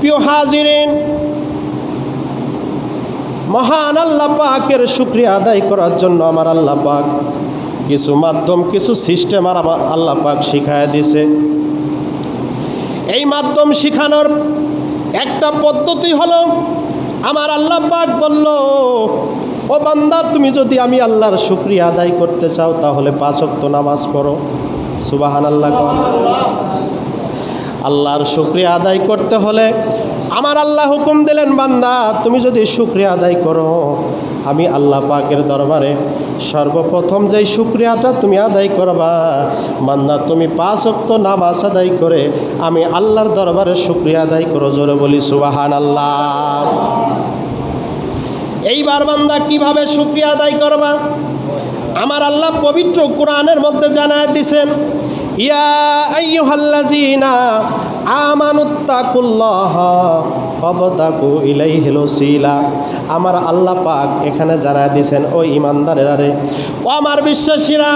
প্রিয় হাজিরেন, মহান আল্লাহ পাকের শুক্রিয়া আদায় করার জন্য আমার আল্লাহ পাক কিছু মাধ্যম, কিছু সিস্টেম আর আমার আল্লাহ পাক শিখায় দিছে এই মাধ্যম শিখানোর একটা পদ্ধতি হলো, আমার আল্লাহ পাক বলল, ও বান্দা, তুমি যদি আমি আল্লাহর শুক্রিয়া আদায় করতে চাও, তাহলে পাঁচ ওয়াক্ত নামাজ পড়ো সুবাহান আল্লাহ। আল্লাহর শুক্রিয়া আদায় করতে হলে আমার আল্লাহ হুকুম দিলেন, বান্দা, তুমি যদি শুক্রিয়া আদায় করো, আমি আল্লাহ পাকের দরবারে সর্বপ্রথম যেই শুক্রিয়াটা তুমি আদায় করবা, বান্দা, তুমি পাঁচ অক্ত নামাজ আদায় করে আমি আল্লাহর দরবারে শুক্রিয়া আদায় করো, জোরে বলি সুবাহান আল্লাহ এইবার বান্দা, কীভাবে শুক্রিয়া আদায় করবা? আমার আল্লাহ পবিত্র কোরআনের মধ্যে জানায় দিছেন ইয়া ওসিলা। আমার আল্লাহ পাক এখানে জানায় দিছেন ওই ইমানদারেরা রে, ও আমার বিশ্বাসীরা,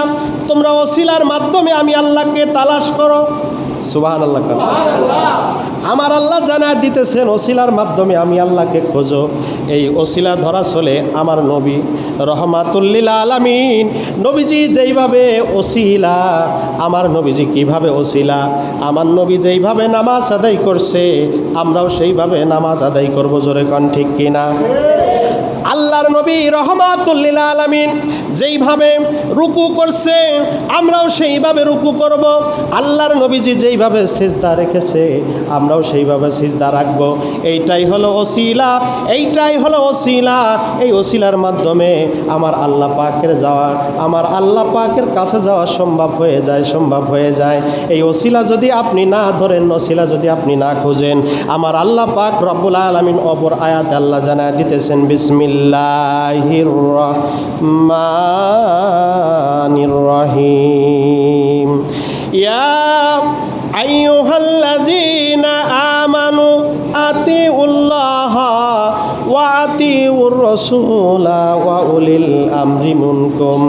তোমরা ওসিলার মাধ্যমে আমি আল্লাহকে তালাশ করো। সুবহানাল্লাহ আমার আল্লাহ জানায় দিতেছেন ওসিলার মাধ্যমে, আমি আল্লাহকে খোঁজো। এই ওসিলা ধরা চলে আমার নবী। রহমাতুল্লিল আলামিন। নবীজি যেইভাবে ওসিলা, আমার নবীজি কীভাবে ওসিলা? আমার নবী যেইভাবে নামাজ আদায় করছে, আমরাও সেইভাবে নামাজ আদায় করব, জোরে কন ঠিক কিনা? আল্লাহর নবী রহমাতুল্লিল আলামিন যেইভাবে রুকু করছে, আমরাও সেইভাবে রুকু করব। আল্লাহর নবীজি যেইভাবে সিজদা রেখেছে, আমরাও সেইভাবে সিজদা রাখব। এইটাই হলো ওসিলা, এইটাই হলো ওসিলা। এই ওসিলার মাধ্যমে আমার আল্লাহ পাকের যাওয়া, আমার আল্লাহ পাকের কাছে যাওয়া সম্ভব হয়ে যায়, সম্ভব হয়ে যায়। এই ওসিলা যদি আপনি না ধরেন, ওসিলা যদি আপনি না খোঁজেন, আমার আল্লাহ পাক রব্বুল আলমিন অপর আয়াত আল্লাহ জানায় দিতেছেন, বিসমিল্লাহির রহমানির الرحيم يا أيها আমানু آمنوا أطيعوا الله وأطيعوا الرسول উলিল الأمر মিনকুম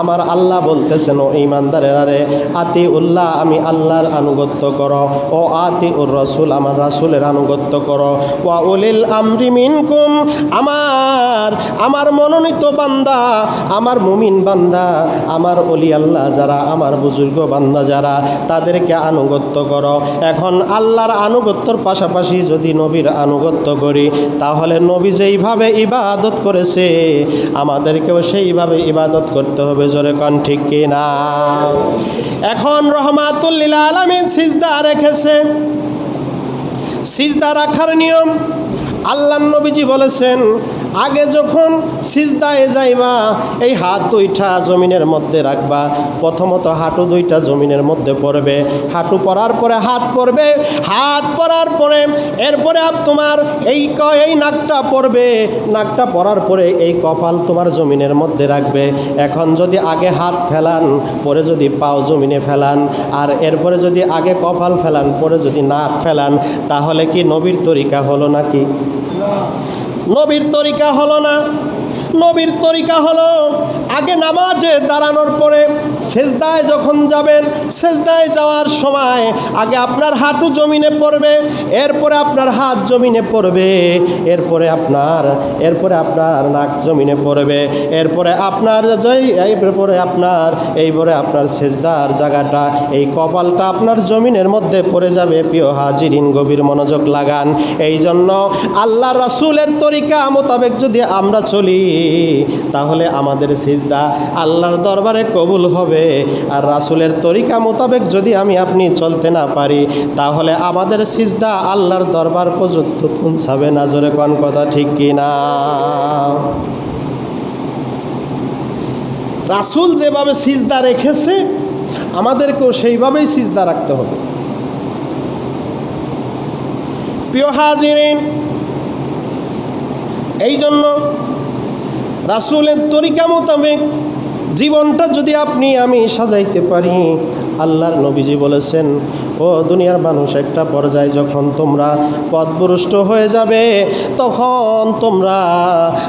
আমার আল্লাহ বলতেছেন, ও ঈমানদারেরা রে, আতিউল্লাহ, আমি আল্লাহর আনুগত্য করো। ও আতিউর রাসূল, আমার রাসুলের আনুগত্য করো। ওয়া উলিল আমরি মিনকুম, আমার আমার মনোনীত বান্দা, আমার মুমিন বান্দা, আমার অলি আল্লাহ যারা, আমার বুজুর্গ বান্দা যারা, তাদেরকে আনুগত্য করো। এখন আল্লাহর আনুগত্যর পাশাপাশি যদি নবীর আনুগত্য করি, তাহলে নবী যেইভাবে ইবাদত করেছে, আমাদেরকেও সেইভাবে ইবাদত করতে হবে। জোরে কন, ঠিক কি না? এখন রহমাতুল্লিল আলমিন সিজদা রেখেছে। সিজদা রাখার নিয়ম আল্লাহ নবীজি বলেছেন আগে যখন সিজদায় যাইবা, এই হাত দুইটা জমিনের মধ্যে রাখবা। প্রথমত হাঁটু দুইটা জমিনের মধ্যে পড়বে। হাঁটু পড়ার পরে হাত পড়বে। হাত পড়ার পরে এরপরে তোমার এই ক, এই নাকটা পড়বে। নাকটা পড়ার পরে এই কপাল তোমার জমিনের মধ্যে রাখবে। এখন যদি আগে হাত ফেলান, পরে যদি পাও জমিনে ফেলান, আর এরপরে যদি আগে কপাল ফেলান, পরে যদি নাক ফেলান, তাহলে কি নবীর তরিকা হলো নাকি? নবীর তরিকা হলো না। নবীর তরিকা হলো, আগে নামাজে দাঁড়ানোর পরে সেজদায় যখন যাবেন, সেজদায় যাওয়ার সময় আগে আপনার হাঁটু জমিনে পড়বে, এরপরে আপনার হাত জমিনে পড়বে, এরপরে আপনার এরপরে আপনার নাক জমিনে পড়বে, এরপরে আপনার যেই এরপরে আপনার এইপরে আপনার সেজদার জায়গাটা, এই কপালটা আপনার জমিনের মধ্যে পড়ে যাবে, প্রিয় হাজিরিন, গভীর মনোযোগ লাগান। এই জন্য আল্লাহ রাসুলের তরিকা মোতাবেক যদি আমরা চলি তাহলে আমাদের সিজদা আল্লাহর দরবারে কবুল হবে। আর রাসুলের তরিকা মোতাবেক যদি আমি আপনি চলতে না পারি, তাহলে আমাদের সিজদা আল্লাহর দরবার পর্যন্ত পৌঁছাবে না। জোরে কোন কথা ঠিক কি না রাসুল যেভাবে সিজদা রেখেছে, আমাদেরকেও সেইভাবেই সিজদা রাখতে হবে। প্রিয় হাজিরিন এই জন্য রাসুলের তরিকা মোতাবেক জীবনটা যদি আপনি আমি সাজাইতে পারি আল্লাহর নবীজি বলেছেন ও দুনিয়ার মানুষ একটা পর্যায়ে যখন তোমরা পথভ্রষ্ট হয়ে যাবে, তখন তোমরা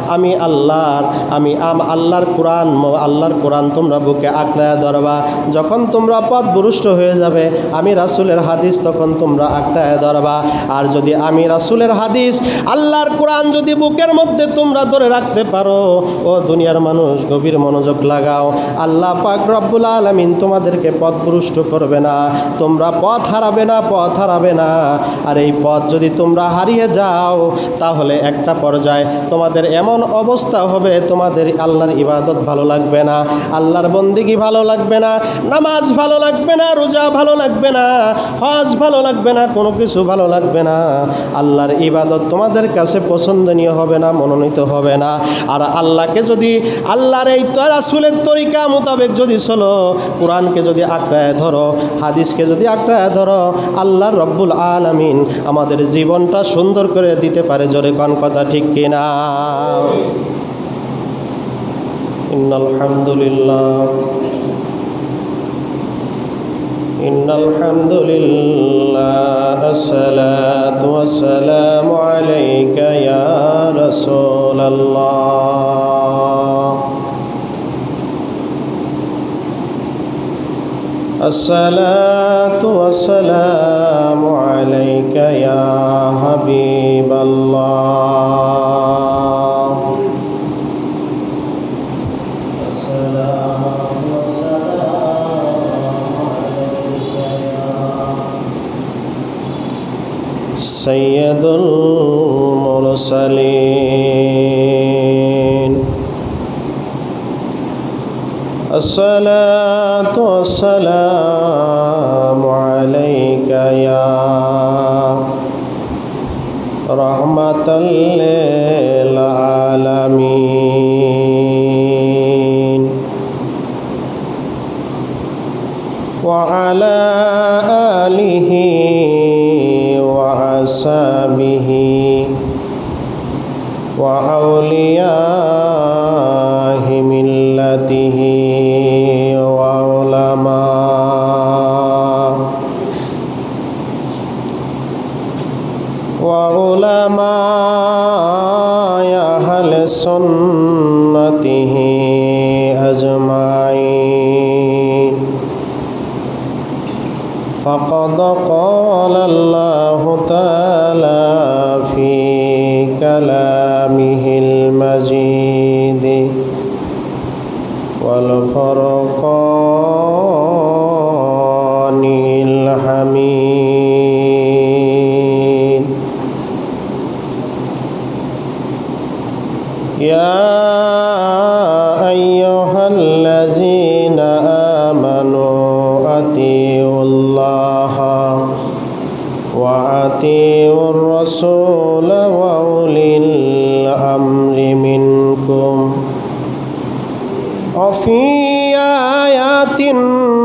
আমি আল্লাহর, আমি আম- আল্লাহর কোরআন আল্লাহর কোরআন তোমরা বুকে আঁকড়ায় ধরবা। যখন তোমরা পথভ্রষ্ট হয়ে যাবে, আমি রাসুলের হাদিস তখন তোমরা আঁকড়ায় ধরবা। আর যদি আমি রাসুলের হাদিস, আল্লাহর কোরআন যদি বুকের মধ্যে তোমরা ধরে রাখতে পারো, ও দুনিয়ার মানুষ, গভীর মনোযোগ লাগাও। আল্লাহ পাক রব্বুল আলমিন তোমাদেরকে পথভ্রষ্ট করবে না। তোমরা পথ হারাবে না, পথ হারাবে না। আর এই পথ যদি তোমরা হারিয়ে যাও, তাহলে একটা পর্যায়ে তোমাদের এমন অবস্থা হবে, তোমাদের আল্লাহর ইবাদত ভালো লাগবে না, আল্লাহর বন্দিগি ভালো লাগবে না, নামাজ ভালো লাগবে না, রোজা ভালো লাগবে না, হজ ভালো লাগবে না, কোনো কিছু ভালো লাগবে না। আল্লাহর ইবাদত তোমাদের কাছে পছন্দনীয় হবে না, মনোনীত হবে না। আর আল্লাহকে যদি, আল্লাহর এই রাসুলের তরিকা মোতাবেক যদি চলো, কোরআনকে যদি আঁকড়ায় ধরো, হাদিসকে যদি আঁকড়ায় ধরো আল্লাহ রব্বুল আলামিন আমাদের জীবনটা সুন্দর করে দিতে পারে জোরে কন কথা ঠিক কিনা إن الحمد لله إن الحمد لله الصلاة والسلام عليك يا رسول الله الصلاة والسلام عليك يا حبيب الله. عليك يا سيد المرسلين. الصلاة والسلام عليك يا رحمة للعالمين. وعلى آله وأصحابه. وأولياء ملته وعلماء وعلماء أهل سنته أجمعين. فقد قال الله تعالى والفرقان الحميد. يا أيها الذين آمنوا أطيعوا الله وأطيعوا الرسول وفي آيات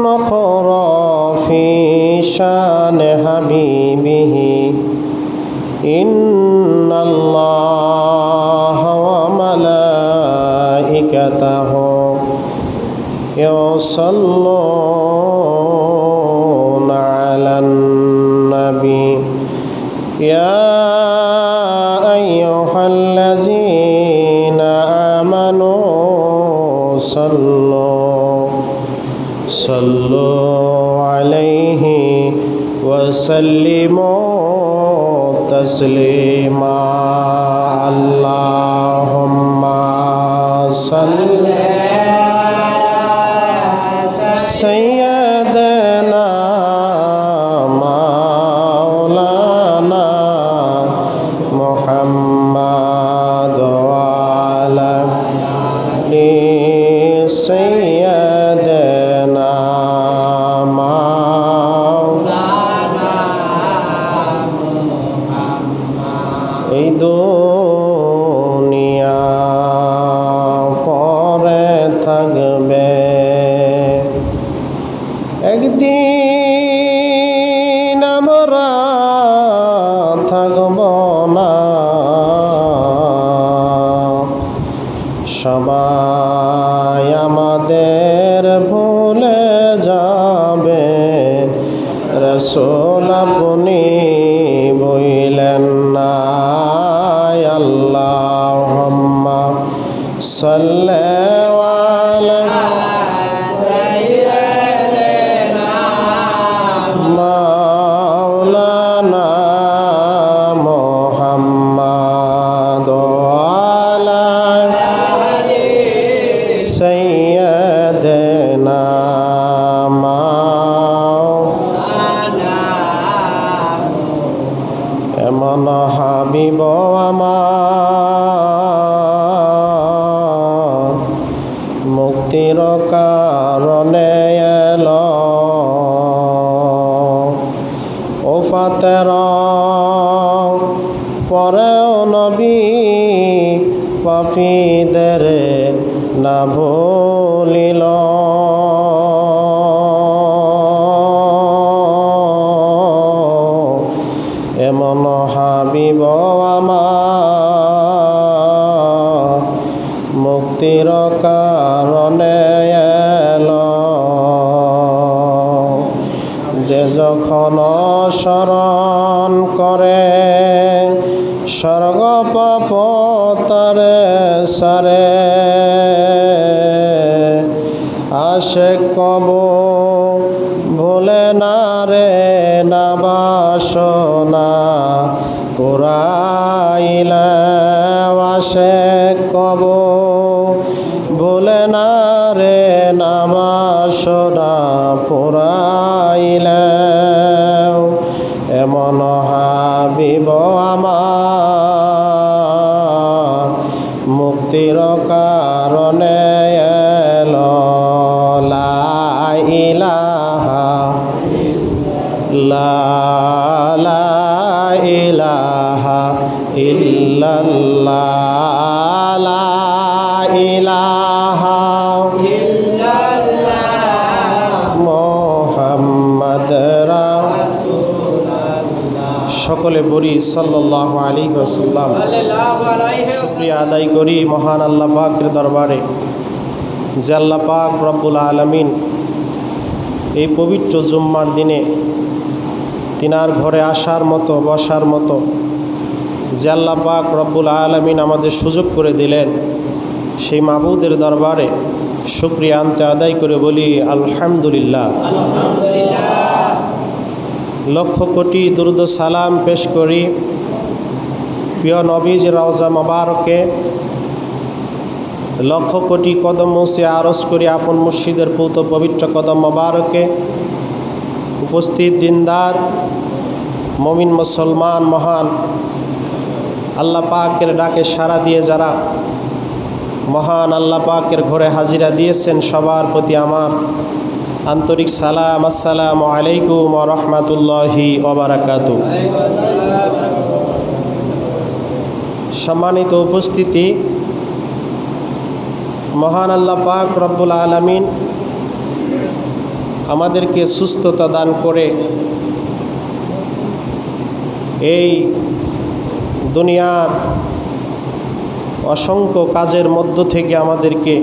أخرى في شان حبيبه إن الله وملائكته يصلون على النبي يا آمنوا صلوا صلوا عليه وسلموا تسليما اللهم صل থাকবে একদিন আমরা থাকব না। সবাই আমাদের ভুলে যাবে। রসো দিলেন না। আল্লাহুম্মা সাল্লি পুরাইলে আসে কব ভুলে না রে না বাসনা পুরাইলে। এমন হাবিব আমার। মুক্তির কারণে এলো লা ইলাহা লা লা ইল্লাল্লাহ লা ইলাহা মোহাম্মদ সকলে বলি সাল্লাহ আলী ওসাল্লাম শুক্রিয়া আদায় করি মহান আল্লাহ পাকের দরবারে যে আল্লাহ পাক রব্বুল আলমিন এই পবিত্র জুম্মার দিনে তিনার ঘরে আসার মতো বসার মতো যে আল্লাহ পাক রব্বুল আলমিন আমাদের সুযোগ করে দিলেন সেই মাবুদের দরবারে শুক্রিয়া আনতে আদায় করে বলি আলহামদুলিল্লাহ। লক্ষ কোটি দুরুদ সালাম পেশ করি। প্রিয় নবীজ রওজা মোবারকে লক্ষ কোটি কদম মুসে আরজ করি আপন মুর্শিদের পৌত পবিত্র কদম মোবারকে। উপস্থিত দিনদার মমিন মুসলমান মহান আল্লাহ পাকের ডাকে সাড়া দিয়ে যারা মহান আল্লাহ পাকের ঘরে হাজিরা দিয়েছেন সবার প্রতি আমার আন্তরিক সালাম, আসসালামু আলাইকুম রহমাতুল্লাহি ওবরাকাতু সম্মানিত উপস্থিতি, মহান আল্লাহ পাক রব্বুল আলমিন আমাদেরকে সুস্থতা দান করে এই দুনিয়ার অসংখ্য কাজের মধ্য থেকে আমাদেরকে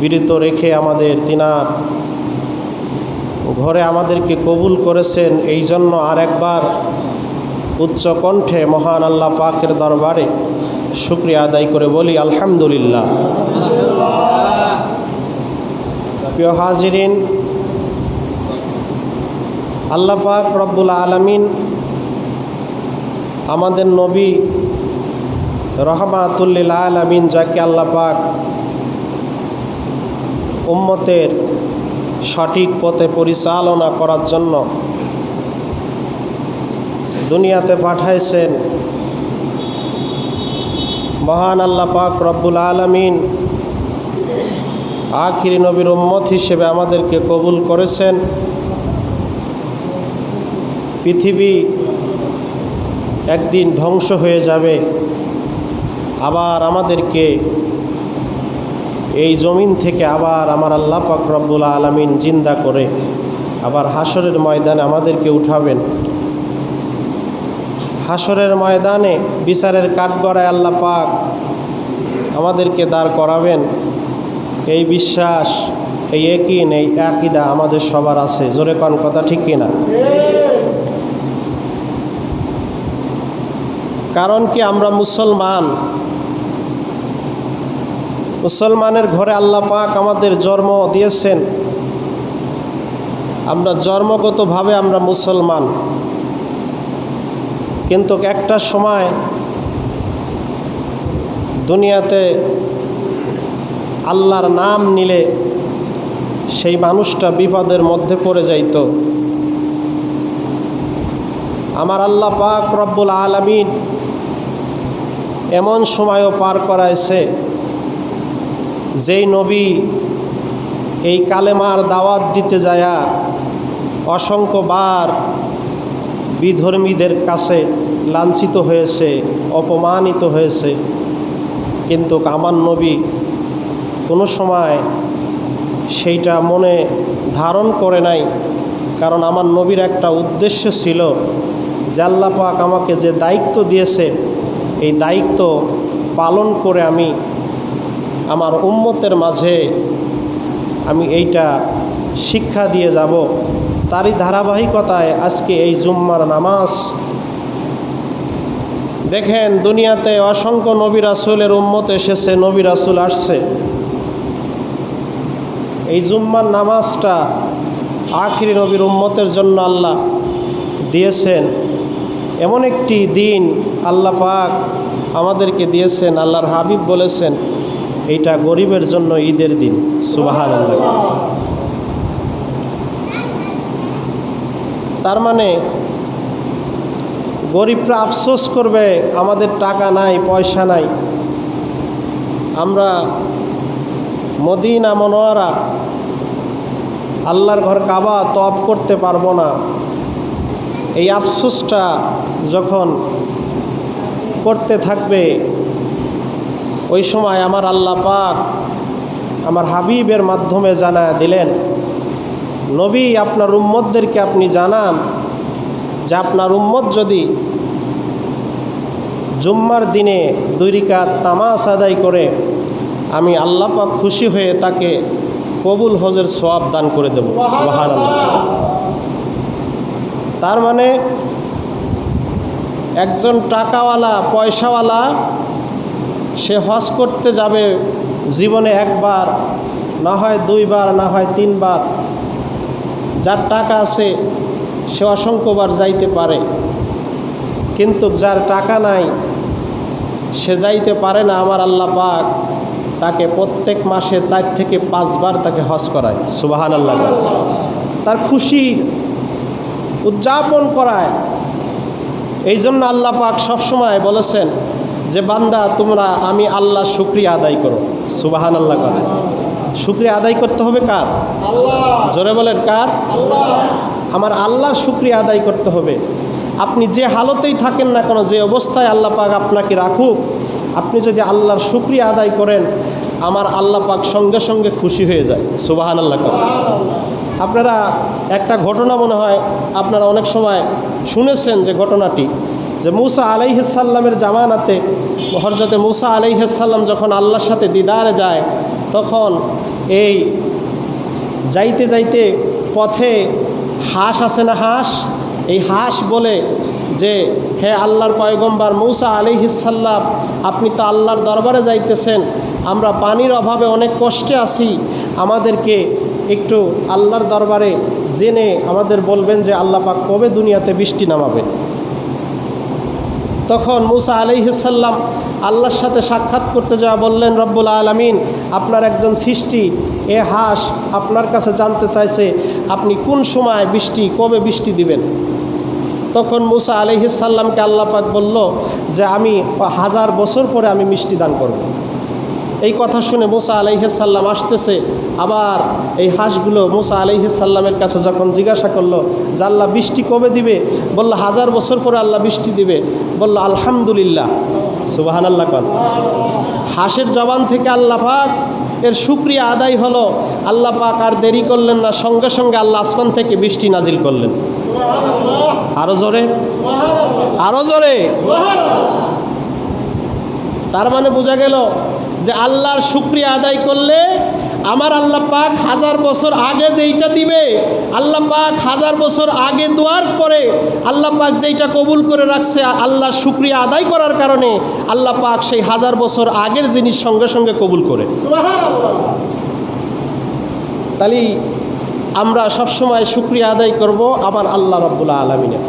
বিরত রেখে আমাদের তিনার ঘরে আমাদেরকে কবুল করেছেন। এই জন্য আর একবার উচ্চ কণ্ঠে মহান আল্লাহ পাকের দরবারে শুক্রিয়া আদায় করে বলি, আলহামদুলিল্লাহ। প্রিয় হাজিরিন, আল্লাহ পাক রব্বুল আলমিন আমাদের নবী রহমাতুল্লিল আলমিন, যাকে আল্লাহ পাক উম্মতের সঠিক পথে পরিচালনা করার জন্য দুনিয়াতে পাঠাইছেন, মহান আল্লাহ পাক রব্বুল আলমিন আখিরি নবীর উম্মত হিসেবে আমাদেরকে কবুল করেছেন। পৃথিবী একদিন ধ্বংস হয়ে যাবে। আবার আমাদেরকে এই জমিন থেকে আবার আমার আল্লাহ পাক রব্বুল আলমিন জিন্দা করে আবার হাসরের ময়দানে আমাদেরকে উঠাবেন। হাসরের ময়দানে বিচারের কাঠগড়ায় আল্লাহ পাক আমাদেরকে দাঁড় করাবেন। এই বিশ্বাস, এই একিন এই আকিদা আমাদের সবার আছে। জোরে কন, কথা ঠিক কিনা? কারণ কি আমরা মুসলমান? মুসলমানের ঘরে আল্লাহ পাক আমাদের জন্ম দিয়েছেন। আমরা জন্মগতভাবে আমরা মুসলমান। কিন্তু একটা সময় দুনিয়াতে আল্লাহর নাম নিলে সেই মানুষটা বিপদের মধ্যে পড়ে যাইত। আমার আল্লাহ পাক রব্বুল আলমিন এমন সময়ও পার করাইছে যেই নবী এই কালেমার দাওয়াত দিতে যায়া অসংখ্যবার বিধর্মীদের কাছে লাঞ্ছিত হয়েছে, অপমানিত হয়েছে। কিন্তু আমার নবী কোনো সময় সেইটা মনে ধারণ করে নাই, কারণ আমার নবীর একটা উদ্দেশ্য ছিল যে আল্লাহ পাক আমাকে যে দায়িত্ব দিয়েছে, এই দায়িত্ব পালন করে আমি আমার উম্মতের মাঝে আমি এইটা শিক্ষা দিয়ে যাব। তারই ধারাবাহিকতায় আজকে এই জুম্মার নামাজ। দেখেন, দুনিয়াতে অসংখ্য নবী রাসুলের উম্মত এসেছে, নবী রাসুল আসছে। এই জুম্মার নামাজটা আখিরি নবীর উম্মতের জন্য আল্লাহ দিয়েছেন। এমন একটি দিন আল্লাহ পাক আমাদেরকে দিয়েছেন, আল্লাহর হাবিব বলেছেন, এইটা গরিবের জন্য ঈদের দিন। সুবাহান তার মানে গরিবরা আফসোস করবে, আমাদের টাকা নাই, পয়সা নাই। আমরা মদিনা মনোয়ারা, আল্লাহর ঘর কাবা তপ করতে পারব না। এই আফসোসটা যখন করতে থাকবে, ওই সময় আমার আল্লাহ পাক আমার হাবিবের মাধ্যমে জানা দিলেন, নবী আপনার উম্মতদেরকে আপনি জানান যে আপনার উম্মত যদি জুম্মার দিনে দুই রিকাত তামাস আদায় করে, আমি আল্লাহ পাক খুশি হয়ে তাকে কবুল হজের সোয়াব দান করে দেব। সুবাহান তার মানে একজন টাকাওয়ালা, পয়সাওয়ালা, সে হজ করতে যাবে জীবনে একবার, না হয় দুইবার, না হয় তিনবার। যার টাকা আছে, সে অসংখ্যবার যাইতে পারে। কিন্তু যার টাকা নাই, সে যাইতে পারে না। আমার আল্লাহ পাক তাকে প্রত্যেক মাসে চার থেকে পাঁচবার তাকে হজ করায়। সুবাহান আল্লাহ তার খুশির উদযাপন করায়। এই জন্য আল্লাহ পাক সবসময় বলেছেন যে বান্দা তোমরা আমি আল্লাহ শুক্রিয়া আদায় করো। সুবাহান আল্লাহ করে শুক্রিয়া আদায় করতে হবে কার? জোরে বলেন কার? আমার আল্লাহর শুক্রিয়া আদায় করতে হবে। আপনি যে হালতেই থাকেন না কেন যে অবস্থায় আল্লাহ পাক আপনাকে রাখুক আপনি যদি আল্লাহর শুক্রিয়া আদায় করেন আমার আল্লাহ পাক সঙ্গে সঙ্গে খুশি হয়ে যায়। সুবাহান আল্লাহ করে আপনারা একটা ঘটনা মনে হয় আপনারা অনেক সময় শুনেছেন যে ঘটনাটি, যে মুসা আলাইহাল্লামের জামানাতে হরজতে মুসা আলাইহাল্লাম যখন আল্লাহর সাথে দিদারে যায়, তখন এই যাইতে যাইতে পথে হাঁস আছে না হাঁস? এই হাঁস বলে যে, হে আল্লাহর পয়গম্বার, মৌসা আলিহিসাল্লাম আপনি তো আল্লাহর দরবারে যাইতেছেন, আমরা পানির অভাবে অনেক কষ্টে আছি, আমাদেরকে একটু আল্লাহর দরবারে জেনে আমাদের বলবেন যে আল্লাহ পাক কবে দুনিয়াতে বৃষ্টি নামাবে তখন মুসা আলাইসাল্লাম আল্লাহর সাথে সাক্ষাৎ করতে যাওয়া বললেন, রব্বুল আলমিন, আপনার একজন সৃষ্টি, এ হাঁস আপনার কাছে জানতে চাইছে, আপনি কোন সময় বৃষ্টি, কবে বৃষ্টি দিবেন তখন মুসা আলহিসাল্লামকে আল্লাহ পাক বলল যে, আমি হাজার বছর পরে আমি মিষ্টি দান করব। এই কথা শুনে মুসা আলাইসাল্লাম আসতেছে। আবার এই হাঁসগুলো মুসা আলাইসাল্লামের কাছে যখন জিজ্ঞাসা করল যে আল্লাহ বৃষ্টি কবে দিবে? বলল হাজার বছর পরে আল্লাহ বৃষ্টি দিবে। বলল আলহামদুলিল্লাহ। সুবাহান আল্লাহ কন। হাঁসের জবান থেকে আল্লাহ পাক এর সুক্রিয়া আদায় হলো। আল্লাহ পাক আর দেরি করলেন না সঙ্গে সঙ্গে আল্লাহ আসমান থেকে বৃষ্টি নাজিল করলেন। আরও জোরে। আরও জোরে। তার মানে বোঝা গেল যে আল্লাহর শুক্রিয়া আদায় করলে আমার আল্লাহ পাক হাজার বছর আগে যেইটা দিবে আল্লাহ পাক হাজার বছর আগে দেওয়ার পরে আল্লাহ পাক যেইটা কবুল করে রাখছে আল্লাহ শুক্রিয়া আদায় করার কারণে আল্লাহ পাক সেই হাজার বছর আগের জিনিস সঙ্গে সঙ্গে কবুল করে। তাহলে আমরা সবসময় শুক্রিয়া আদায় করব আমার আল্লাহ রব্বুল্লাহ আলমিনের।